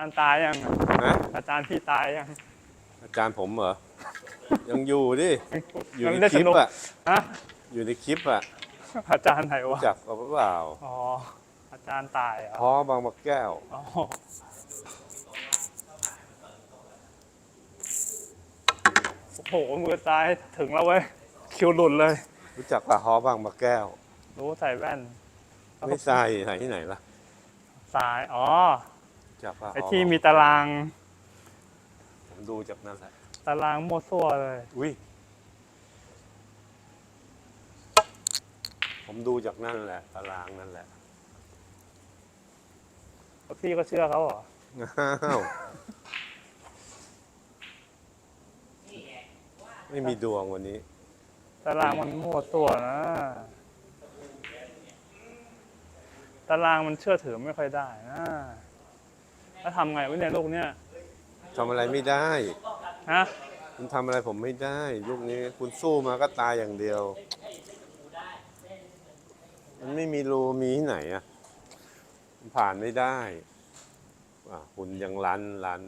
ารย์ตายยังอะนะอาจารย์พี่ตายยังอาจารย์ผมเหรอ ยังอยู่ดิ อยู่ยังในเล่นคสลิปนุกอะฮะอยู่ในคลิปอะ อาจารย์ไหนวะจักเอาเปล่า อ๋อ อาจารย์ตายเหรอพ้อบางมะแก้ว อ๋อโอ้โห มือซ้ายถึงแล้วเว้ย คิวหลุดเลย รู้จักปลาฮ้อบางมะแก้ว รู้ใส่แว่น ไม่ใช่ไหนที่ไหนล่ะซ้าย อ๋อ จักปลาฮ้ไอที่มีตารางผมดูจากนั่นแหละตารางมั่วซั่วเลย อุ้ยผมดูจากนั่นแหละ ตารางนั่นแหละพี่ก็เชื่อเขาเหรออ้าวไม่มีดวงวันนี้ ตารางมันมั่วตัวนะตารางมันเชื่อถือไม่ค่อยได้นะ แล้วทำไงวะเนี่ยลูกเนี่ยทำอะไรไม่ได้ ฮะคุณทำอะไรผมไม่ได้ลูกนี้คุณสู้มาก็ตายอย่างเดียว มันไม่มีรูมีที่ไหนอะมันผ่านไม่ได้อะคุณยังรันรัน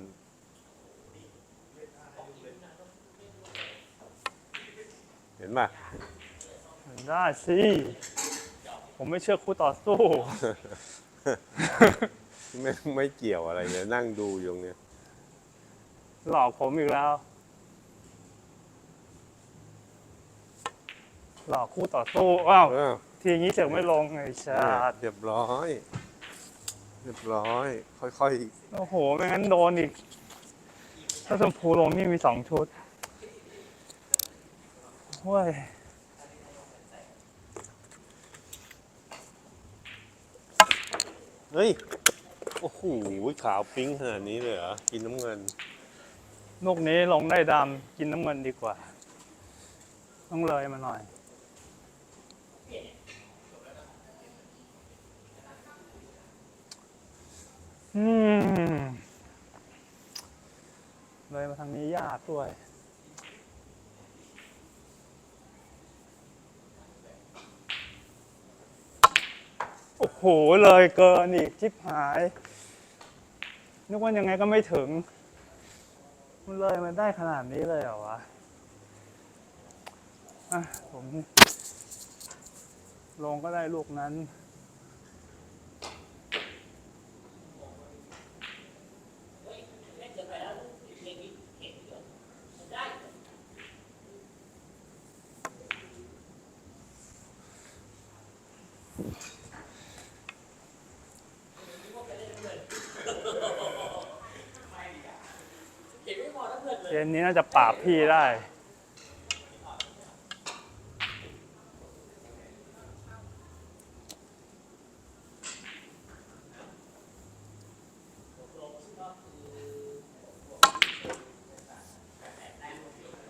เห็นป่ะ ได้สิ ผมไม่เชื่อคู่ต่อสู้ ไม่ไม่เกี่ยวอะไรเลยนั่งดูอยู่ตรงเนี้ยหลอกผมอีกแล้ว หลอกคู่ต่อสู้อ้าวเออทีนี้เสือกไม่ลงไอ้ชาดเรียบร้อย เรียบร้อย ค่อยโอ้โหไม่งั้นโดนอีก ถ้าชมพูลงนี่มีสองชุดเฮ้ยๆเฮ้ย โอ้โหขาวปิ๊งขนาดนี้เลยเหรอ กินน้ำเงินลูกนี้ลงได้ดำกินน้ำเงินดีกว่า ต้องเลยมาหน่อย อืมเลยมาทางนี้ยากด้วย โหเลยเกินอีกชิบหาย นึกว่ายังไงก็ไม่ถึง มันเลยมันได้ขนาดนี้เลยเหรอวะอะผม ลงก็ได้ลูกนั้น เกมนี้น่าจะปราบพี่ได้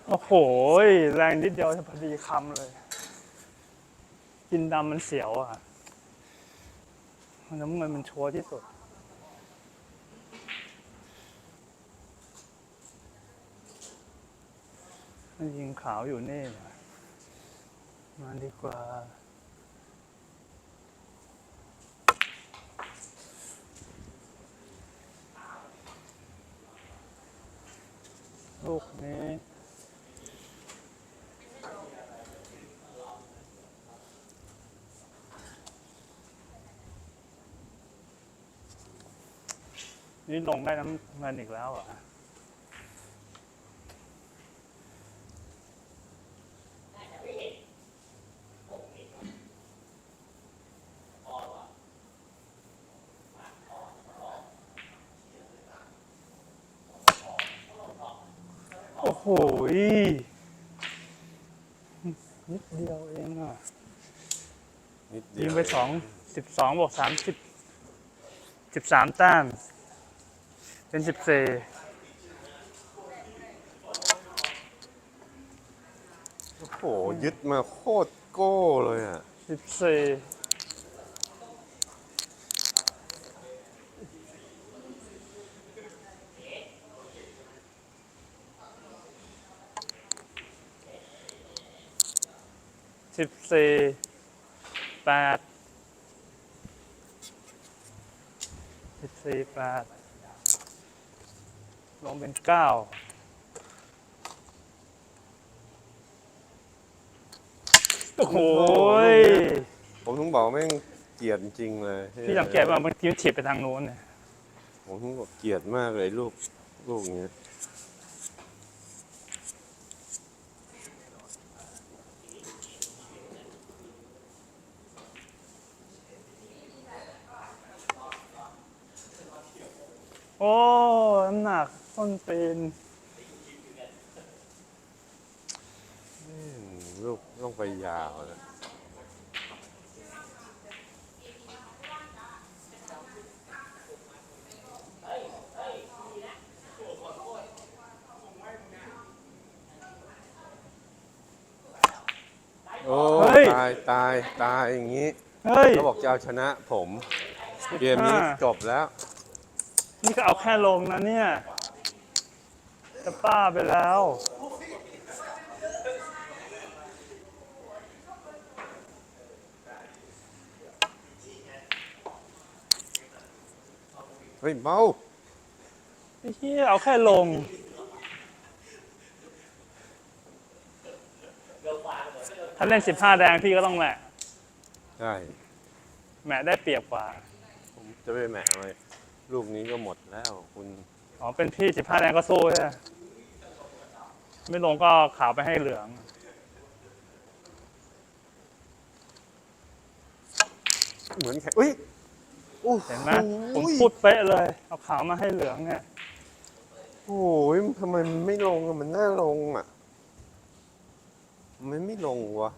โอ้โห แรงนิดเดียวจะพอดีคำเลย กินดำมันเสียวอะ น้ำเงินมันชัวร์ที่สุด มันยิงขาวอยู่นี่ มาดีกว่า ลูกนี้นี่ลงได้น้ำเงินอีกแล้วอะ นิดเดียวเองอะนิดเดียิยงวไปสองสิบสองบวกสามสิบสิบสามแต้มเป็นสิบสี่โอ้โหยึดมาโคตรโก้เลยอะสิบสี่ สิบสี่แปดสิบสี่แปดลงเป็นเก้าโอ้โหยผมต้องบอกแม่งเกลียดจริงๆเลยพี่สังเกตว่าบางทีมันถีบไปทางโน้นเนี่ยผมต้องบอกเกลียดมากเลยลูกลูกเนี้ย โอ้ น้ำหนักต้นปีนอืมลูกต้องไปยาวนะโอ้ตายตายตายอย่างนี้เฮ้ยเขาบอกจะเอาชนะผม เกมนี้อ่าจบแล้ว นี่ก็เอาแค่ลงนะเนี่ยจะป้าไปแล้ว เฮ้ยเมาไอ้เหี้ยเอาแค่ลง ถ้าเล่น15แดงพี่ก็ต้องแหมะใช่ แหมะได้เปรียบกว่า ผมจะไปแหมะเลย ลูกนี้ก็หมดแล้วคุณอ๋อเป็นพี่15แดงก็สู้ใช่ไหมไม่ลงก็ขาวไปให้เหลือง เหมือนแข่งอุ้ยโอ้เห็นไหมโผมพูดเป๊ะเลย เอาขาวมาให้เหลืองเนี่ยโอ้ยทำไมมันไม่ลงอะมันน่าลงอะ มันไม่ลงวะ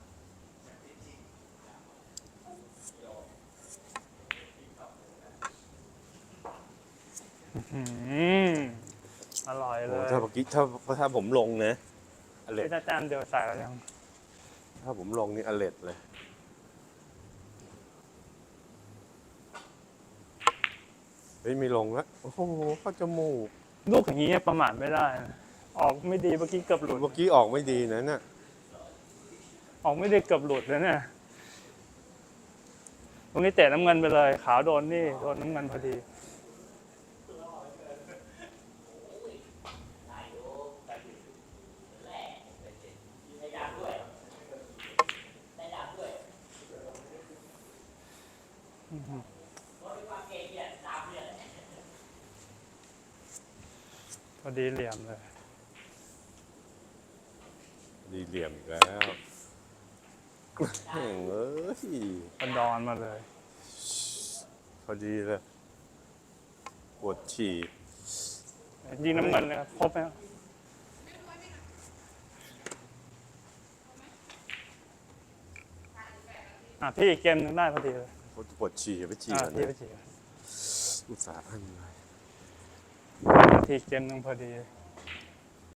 อืมอร่อยโอ้เลยถ้าเมื่อกี้ถ้าถ้าผมลงนะอเลพี่ดอาจารย์เดียวใส่แล้วยังถ้าผมลงนี่อเลดเลย เฮ้ยไม่ลงแล้ว โอ้โหเข้าจมูก ลูกอย่างนี้ประมาทไม่ได้นะออกไม่ดีเมื่อกี้เกือบหลุด เมื่อกี้ออกไม่ดีนะน่ะออกไม่ได้เกือบหลุดเลยเนี่ย ตรงนี้เตะน้ำเงินไปเลย ขาวโดนนี่ โดนน้ำเงินพอดี พอดีเหลี่ยมเลย ดีเหลี่ยมอีกแล้วแม่งเอ้ยกระดอนมาเลย พอดีเลยปวดฉี่ยิงน้ำเงินเลยครับครบไหมครับอะพี่อีกเกมหนึงได้พอดีเลยปวดฉี่ไปฉี่อะก่อนพี่ไปนะจีอุตส่าห์อันไว้ ทีเ